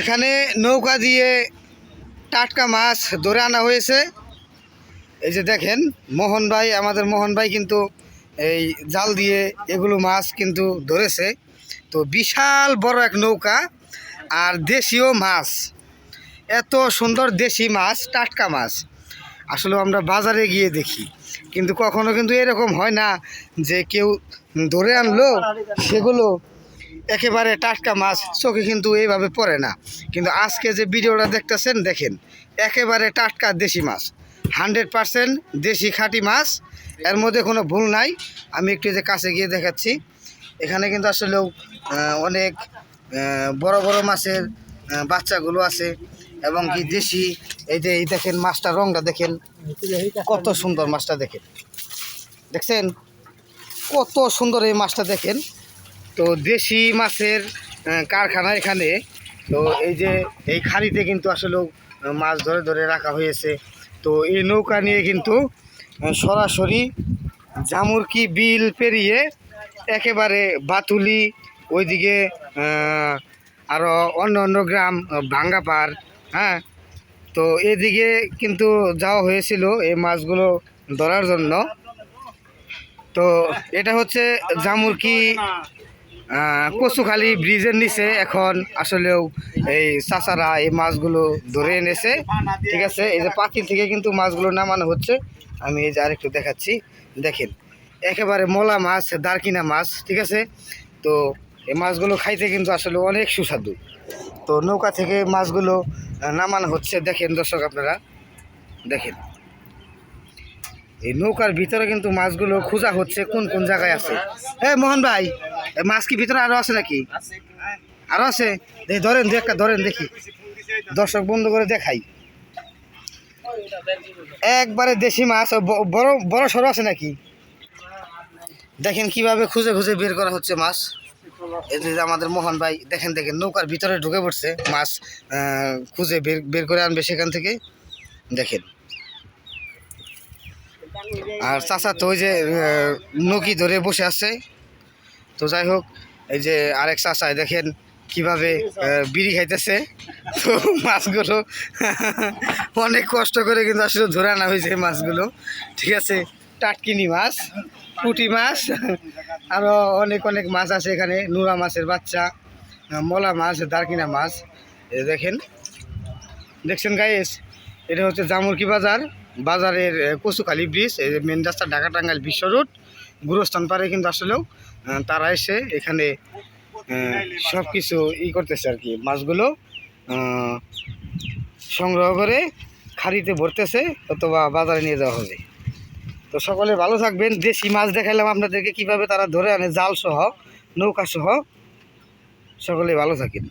এখানে নৌকা দিয়ে টাটকা মাছ ধরে আনা হয়েছে। এই যে দেখেন, মোহন ভাই, আমাদের মোহন ভাই কিন্তু এই জাল দিয়ে এগুলো মাছ কিন্তু ধরেছে। তো বিশাল বড় এক নৌকা আর দেশীয় মাছ। এত সুন্দর দেশি মাছ, টাটকা মাছ। আসলে আমরা বাজারে গিয়ে দেখি। কিন্তু কখনো কিন্তু এরকম হয় না যে কেউ ধরে আনলো, সেগুলো একেবারে টাটকা মাছ চোখে কিন্তু এইভাবে পড়ে না। কিন্তু আজকে যে ভিডিওটা দেখতেছেন, দেখেন, একেবারে টাটকা দেশি মাছ। হান্ড্রেড পারসেন্ট দেশি খাঁটি মাছ, এর মধ্যে কোনো ভুল নাই। আমি একটু যে কাছে গিয়ে দেখাচ্ছি। এখানে কিন্তু আসলেও অনেক বড় বড় মাছের বাচ্চাগুলো আছে এবং কি দেশি। এই যে, এই দেখেন মাছটার রংটা দেখেন, কত সুন্দর মাছটা দেখেন। দেখছেন? কত সুন্দর এই মাছটা দেখেন। তো দেশি মাছের কারখানা এখানে। তো এই যে এই খালিতে কিন্তু আসলে মাছ ধরে ধরে রাখা হয়েছে। তো এই নৌকা নিয়ে কিন্তু সরাসরি জামুরকি বিল পেরিয়ে একেবারে বাতুলি, ওইদিকে আরও অন্য অন্য গ্রাম ভাঙ্গাপাড় হ্যাঁ? তো এদিকে কিন্তু যাওয়া হয়েছিল এই মাছগুলো ধরার জন্য। তো এটা হচ্ছে জামুরকি কচুখালি ব্রিজের নিচে এখন আসলেও এই চাচারা এই মাছগুলো ধরে এনেছে। ঠিক আছে, এই যে পাখির থেকে কিন্তু মাছগুলো নামানো হচ্ছে। আমি এই যে আরেকটু দেখাচ্ছি। দেখেন, একেবারে মলা মাছ, দারকিনা মাছ, ঠিক আছে? তো এই মাছগুলো খাইতে কিন্তু আসলে অনেক সুস্বাদু। তো নৌকা থেকে মাছগুলো নামানো হচ্ছে। দেখেন দর্শক আপনারা, দেখেন। এই নৌকার ভিতরে কিন্তু মাছগুলো খোঁজা হচ্ছে কোন কোন জায়গায় আছে। হ্যাঁ মোহন ভাই মাছ কি ভিতরে আরও আছে নাকি? আরও আছে? ধরেন দু একটা ধরেন দেখি। দর্শক বন্ধ করে দেখাই। একবারে দেশি মাছ বড় বড় সড়ো আছে নাকি? দেখেন কীভাবে খুঁজে খুঁজে বের করা হচ্ছে মাছ। যে আমাদের মোহন ভাই দেখেন দেখেন নৌকার ভিতরে ঢুকে পড়ছে। মাছ খুঁজে বের বের করে আনবে সেখান থেকে। দেখেন। আর চাচা তো ওই যে নৌকি ধরে বসে আছে। তো যাই হোক, এই যে আরেক চাচাই দেখেন কীভাবে বিড়ি খাইতেছে। তো মাছগুলো অনেক কষ্ট করে কিন্তু আসলে ধরে আনা হয়েছে মাছগুলো। ঠিক আছে, টাটকিনি মাছ, পুঁটি মাছ আরও অনেক অনেক মাছ আছে এখানে নুরা মাছের বাচ্চা, মলা মাছ, দারকিনা মাছ। দেখেন, দেখছেন গাইস এটা হচ্ছে জামুরকি বাজার, বাজারের কচুখালি ব্রিজ এই মেন রাস্তা ঢাকা টাঙ্গাইল বিশ্ব রোড গুরস্থান পারে কিন্তু আসলেও তারা এসে এখানে সব কিছু ই করতেছে আর কি। মাছগুলো সংগ্রহ করে খাড়িতে ভরতেছে অথবা বাজারে নিয়ে যাওয়া হবে। তো সকলে ভালো থাকবেন। দেশি মাছ দেখাইলাম আপনাদেরকে, কীভাবে তারা ধরে আনে জাল সহ নৌকা সহ সকলে ভালো থাকেন।